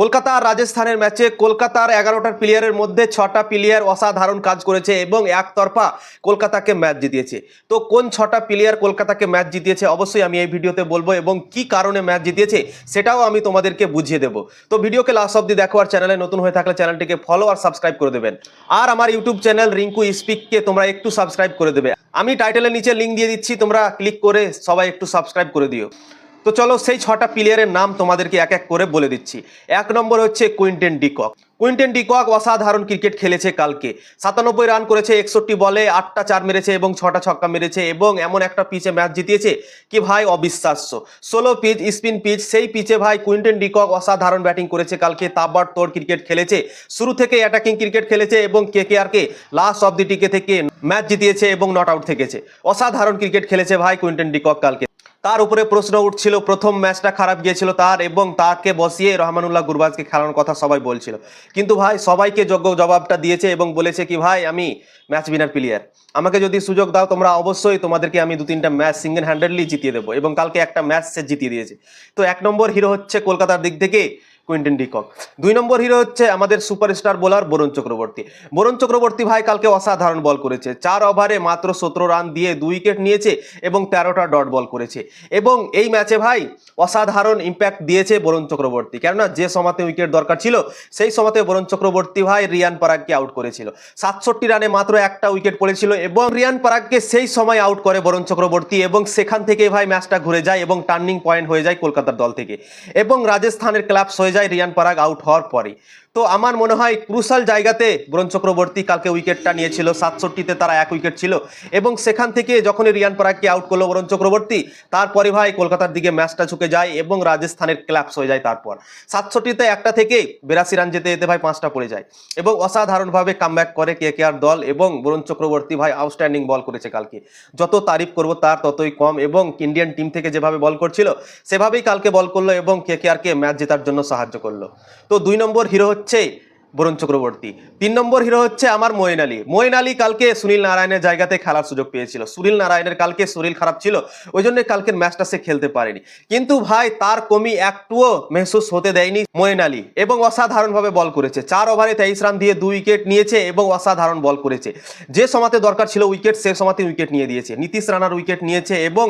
কলকাতা আর রাজস্থানের ম্যাচে কলকাতার এগারোটার প্লেয়ারের মধ্যে ছটা প্লেয়ার অসাধারণ কাজ করেছে এবং একতরফা কলকাতাকে ম্যাচ জিতিয়েছে। তো কোন ছটা প্লেয়ার কলকাতাকে ম্যাচ জিতিয়েছে অবশ্যই আমি এই ভিডিওতে বলব এবং কি কারণে ম্যাচ জিতিয়েছে সেটাও আমি তোমাদেরকে বুঝিয়ে দেবো। তো ভিডিওকে লাস্ট অব্দি দেখো আর চ্যানেলে নতুন হয়ে থাকলে চ্যানেলটিকে ফলো আর সাবস্ক্রাইব করে দেবেন। আর আমার ইউটিউব চ্যানেল রিঙ্কু স্পিককে তোমরা একটু সাবস্ক্রাইব করে দেবে। আমি টাইটেলের নিচে লিঙ্ক দিয়ে দিচ্ছি, তোমরা ক্লিক করে সবাই একটু সাবস্ক্রাইব করে দিও। তো চলো সেই ছটা প্লেয়ারের নাম তোমাদেরকে এক এক করে বলে দিচ্ছি। এক নম্বর হচ্ছে Quinton de Kock Quinton de Kock অসাধারণ ক্রিকেট খেলেছে কালকে। সাতানব্বই রান করেছে, একষট্টি বলে আটটা চার মেরেছে এবং ছটা ছক্কা মেরেছে এবং এমন একটা পিচে ম্যাচ জিতিয়েছে কি ভাই অবিশ্বাস্য। ষোলো পিচ স্পিন পিচ সেই পিচে ভাই কুইন্টেন ডিকক অসাধারণ ব্যাটিং করেছে কালকে তাবড় তোর ক্রিকেট খেলেছে। শুরু থেকে অ্যাটাকিং ক্রিকেট খেলেছে এবং কে কে আরকে লাস্ট অব দি টিকে থেকে ম্যাচ জিতিয়েছে এবং নট আউট থেকেছে। অসাধারণ ক্রিকেট খেলেছে ভাই কুইন্টেন ডিকক কালকে। তার উপরে প্রশ্ন উঠছিল, প্রথম ম্যাচটা খারাপ গিয়েছিল তার এবং তাকে বসিয়ে রহমানুল্লাহ গুরবাজকে খেলানোর কথা সবাই বলছিল। কিন্তু ভাই, সবাইকে যোগ্য জবাবটা দিয়েছে এবং বলেছে কি, ভাই, আমি ম্যাচ উইনার প্লেয়ার আমাকে যদি সুযোগ দাও তোমরা অবশ্যই তোমাদেরকে আমি দু তিনটা ম্যাচ সিঙ্গেল হ্যান্ডেডলি জিতিয়ে দেবো এবং কালকে একটা ম্যাচ সে জিতিয়ে দিয়েছে। তো এক নম্বর হিরো হচ্ছে কলকাতার দিক থেকে কুইন্টেন ডিকক দুই নম্বর হিরো হচ্ছে আমাদের সুপারস্টার বোলার বরুণ চক্রবর্তী। বরুণ চক্রবর্তী ভাই কালকে অসাধারণ বল করেছে। চার ওভারে মাত্র সতেরো রান দিয়ে দুই উইকেট নিয়েছে এবং তেরোটা ডট বল করেছে। এবং এই ম্যাচে ভাই অসাধারণ ইম্প্যাক্ট দিয়েছে বরুণ চক্রবর্তী। কেননা যে সময়তে উইকেট দরকার ছিল, সেই সময়তে বরুণ চক্রবর্তী ভাই রিয়ান পারাগকে আউট করেছিল। সাতষট্টি রানে মাত্র একটা উইকেট পড়েছিল এবং রিয়ান পারাগকে সেই সময় আউট করে বরুণ চক্রবর্তী এবং সেখান থেকে ভাই ম্যাচটা ঘুরে যায় এবং টার্নিং পয়েন্ট হয়ে যায় কলকাতার দল থেকে। এবং রাজস্থানের ক্লাবস হয়ে যায় রিয়ান পারাগ আউট হওয়ার পরে তো আমার মনে হয় ক্রুশাল জায়গাতে বরুণ চক্রবর্তী কালকে উইকেটটা নিয়েছিল, সাতষট্টিতে তারা এক উইকেট ছিল। এবং সেখান থেকে যখনই রিয়ান পরাগকে আউট করল বরুণ চক্রবর্তী, তারপরে ভাই কলকাতার দিকে ম্যাচটা ঝুঁকে যায় এবং রাজস্থানের ক্লাবস হয়ে যায় তারপর। সাতষট্টিতে একটা থেকে বিরাশি রান যেতে যেতে ভাই পাঁচটা পড়ে যায়। এবং অসাধারণভাবে কামব্যাক করে কে কে আর দল এবং বরুণ চক্রবর্তী ভাই আউটস্ট্যান্ডিং বল করেছে কালকে। যত তারিফ করব তার ততই কম এবং ইন্ডিয়ান টিম থেকে যেভাবে বল করছিল, সেভাবেই কালকে বল করল এবং কে কে আরকে ম্যাচ জেতার জন্য সাহায্য করল। তো দুই নম্বর হিরো হচ্ছে বরুণ চক্রবর্তী। তিন নম্বর হিরো হচ্ছে আমার মঈন আলী। মঈন আলী কালকে সুনীল নারায়ণের জায়গাতে খেলার সুযোগ পেয়েছিল। সুনীল নারায়ণের কালকে শরীর খারাপ ছিল ওই জন্য কালকের ম্যাচটা সে খেলতে পারেনি। কিন্তু ভাই, তার কমি একটুও মেহসুস হতে দেয়নি মঈন আলী এবং অসাধারণভাবে বল করেছে। চার ওভারে তেইশ রান দিয়ে দুই উইকেট নিয়েছে এবং অসাধারণ বল করেছে। যে সমাতে দরকার ছিল উইকেট, সে সমাতে উইকেট নিয়ে দিয়েছে। নীতিশ রানার উইকেট নিয়েছে এবং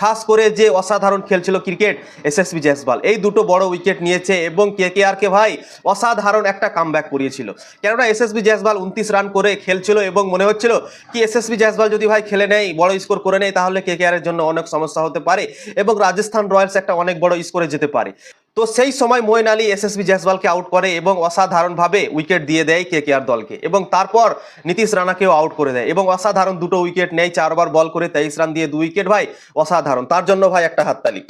খাস করে যে অসাধারণ খেলছিল ক্রিকেট এসএসবি জয়সওয়াল। এই দুটো বড় উইকেট নিয়েছে এবং কে কে আর কে ভাই, অসাধারণ একটা কামব্যাক করিয়েছিল কেননা এসএসবি জয়সওয়াল উনত্রিশ রান করে খেলছিল এবং মনে হচ্ছিল কি এসএসবি জয়সওয়াল যদি ভাই খেলে নেয়, বড় স্কোর করে নেয়, তাহলে কে কে জন্য অনেক সমস্যা হতে পারে এবং রাজস্থান রয়্যালস একটা অনেক বড় স্কোরে যেতে পারে। তো সেই সময় মোয়েন আলী এসএসবি জয়সওয়ালকে আউট করে এবং অসাধারণভাবে উইকেট দিয়ে দেয় কে আর দলকে এবং তারপর নীতিশ রানাকেও আউট করে দেয় এবং অসাধারণ দুটো উইকেট নেয়, চারবার বল করে তেইশ রান দিয়ে দুই উইকেট ভাই, অসাধারণ। তার জন্য ভাই একটা হাততালি।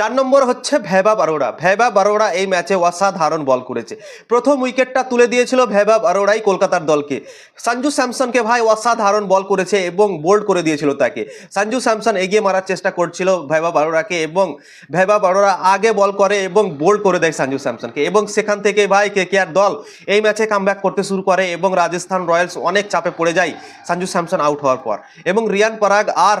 চার নম্বর হচ্ছে ভেবা বারোড়া ভেবা বারোড়া এই ম্যাচে অসাধারণ বল করেছে। প্রথম উইকেটটা তুলে দিয়েছিল ভেবা বারোড়াই কলকাতার দলকে। সঞ্জু স্যামসনকে ভাই অসাধারণ বল করেছে এবং বোল্ড করে দিয়েছিল তাকে। সঞ্জু স্যামসন এগিয়ে মারার চেষ্টা করছিল ভেবা বারোড়াকে এবং ভেবা বারোড়া আগে বল করে এবং বোল্ড করে দেয় সঞ্জু স্যামসনকে। এবং সেখান থেকে ভাই কে কে আর দল এই ম্যাচে কামব্যাক করতে শুরু করে এবং রাজস্থান রয়্যালস অনেক চাপে পড়ে যায় সঞ্জু স্যামসন আউট হওয়ার পর। এবং রিয়ান পরাগ আর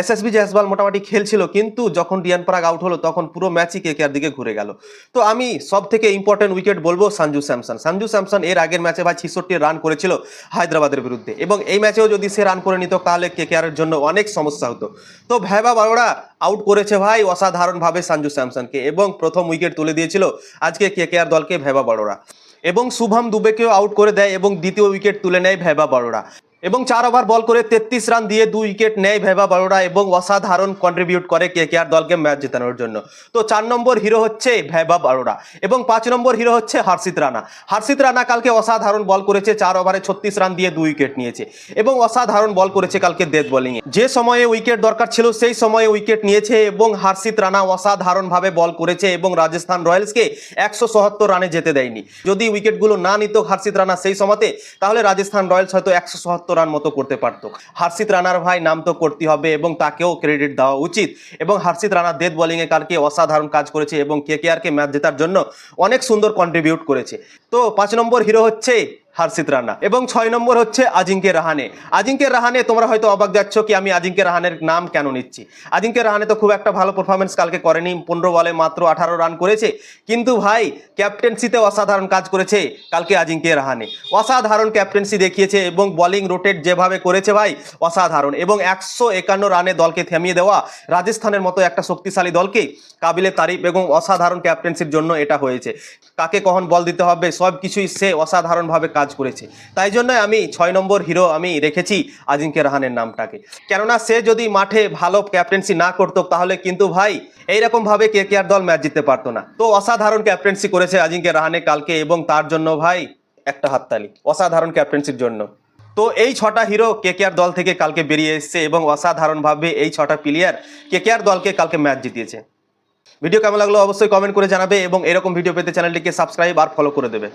এসএসবি জয়সওয়াল মোটামুটি খেলছিল, কিন্তু যখন রিয়ান পরাগ আউট হলো, তখন পুরো ম্যাচই কে কেয়ার দিকে ঘুরে গেল। তো আমি সব থেকে ইম্পর্টেন্ট উইকেট বলব সঞ্জু স্যামসন। সঞ্জু স্যামসন এর আগের ম্যাচে ভাই ছিষট্টি রান করেছিল হায়দ্রাবাদের বিরুদ্ধে। এবং এই ম্যাচেও যদি সে রান করে নিত, তাহলে কে কেয়ারের জন্য অনেক সমস্যা হতো। তো ভেবা বারোড়া আউট করেছে ভাই অসাধারণভাবে সঞ্জু স্যামসনকে। এবং প্রথম উইকেট তুলে দিয়েছিল আজকে কে কেয়ার দলকে ভেবা বারোড়া এবং শুভম দুবেকেও আউট করে দেয় এবং দ্বিতীয় উইকেট তুলে নেয় ভেবা বারোড়া এবং চার ওভার বল করে তেত্রিশ রান দিয়ে দুই উইকেট নেয় ভেবা বারোড়া এবং অসাধারণ কন্ট্রিবিউট করে কে কে আর দলকে ম্যাচ জেতানোর জন্য। তো চার নম্বর হিরো হচ্ছে ভেবা বারোড়া এবং পাঁচ নম্বর হিরো হচ্ছে হার্ষিত রানা। হার্ষিত রানা কালকে অসাধারণ বল করেছে, চার ওভারে ছত্রিশ রান দিয়ে দুই উইকেট নিয়েছে এবং অসাধারণ বল করেছে কালকে ডেথ বোলিংয়ে যে সময়ে উইকেট দরকার ছিল, সেই সময়ে উইকেট নিয়েছে এবং হার্ষিত রানা অসাধারণভাবে বল করেছে এবং রাজস্থান রয়্যালসকে একশো সত্তর রানে যেতে দেয়নি। যদি উইকেটগুলো না নিত হার্ষিত রানা সেই সময়তে, তাহলে রাজস্থান রয়্যালস হয়তো একশো সত্তর রান মতো করতে পারত। হার্ষিত রানার ভাই নাম তো করতে হবে এবং তাকেও ক্রেডিট দেওয়া উচিত। এবং হার্ষিত রানা ডেথ বোলিংয়ে কালকে অসাধারণ কাজ করেছে এবং কে কে আরকে ম্যাচ জেতার জন্য অনেক সুন্দর কন্ট্রিবিউট করেছে। তো পাঁচ নম্বর হিরো হচ্ছে হার্ষিত রানা। এবং ছয় নম্বর হচ্ছে আজিঙ্কে রাহানে। আজিঙ্কে রাহানে তোমরা হয়তো অবাক যাচ্ছ কি আমি আজিঙ্কে রাহানের নাম কেন নিচ্ছি? আজিঙ্কে রাহানে তো খুব একটা ভালো পারফরমেন্স কালকে করেনি। পনেরো বলে মাত্র আঠারো রান করেছে। কিন্তু ভাই ক্যাপ্টেন্সিতে অসাধারণ কাজ করেছে কালকে আজিঙ্কে রাহানে। অসাধারণ ক্যাপ্টেন্সি দেখিয়েছে এবং বোলিং রোটেট যেভাবে করেছে ভাই, অসাধারণ। এবং একশো একান্ন রানে দলকে থামিয়ে দেওয়া রাজস্থানের মতো একটা শক্তিশালী দলকে কাবিলে তারিফ এবং অসাধারণ ক্যাপ্টেন্সির জন্য এটা হয়েছে। কাকে কখন বল দিতে হবে সব কিছুই সে অসাধারণভাবে কাজ করেছে। তাই জন্য আমি ছয় নম্বর হিরো আমি রেখেছি আজিঙ্কে রাহানের নামটাকে। কেননা সে যদি মাঠে ভালো ক্যাপ্টেন্সি না করতো, তাহলে কিন্তু ভাই এইরকম ভাবে কে কে আর দল ম্যাচ জিততে পারতো না। তো অসাধারণ ক্যাপ্টেন্সি করেছে আজিঙ্কে রাহানে কালকে এবং তার জন্য ভাই একটা হাততালি, অসাধারণ ক্যাপ্টেন্সির জন্য। তো এই ছটা হিরো কেকেআর দল থেকে কালকে বেরিয়ে এসেছে এবং অসাধারণভাবে এই ছটা প্লেয়ার কেকেআর দলকে কালকে ম্যাচ জিতিয়েছে। ভিডিও কেমন লাগল অবশ্যই কমেন্ট করে জানাবে এবং এরকম ভিডিও পেতে চ্যানেলটিকে সাবস্ক্রাইব আর ফলো করে দেবে।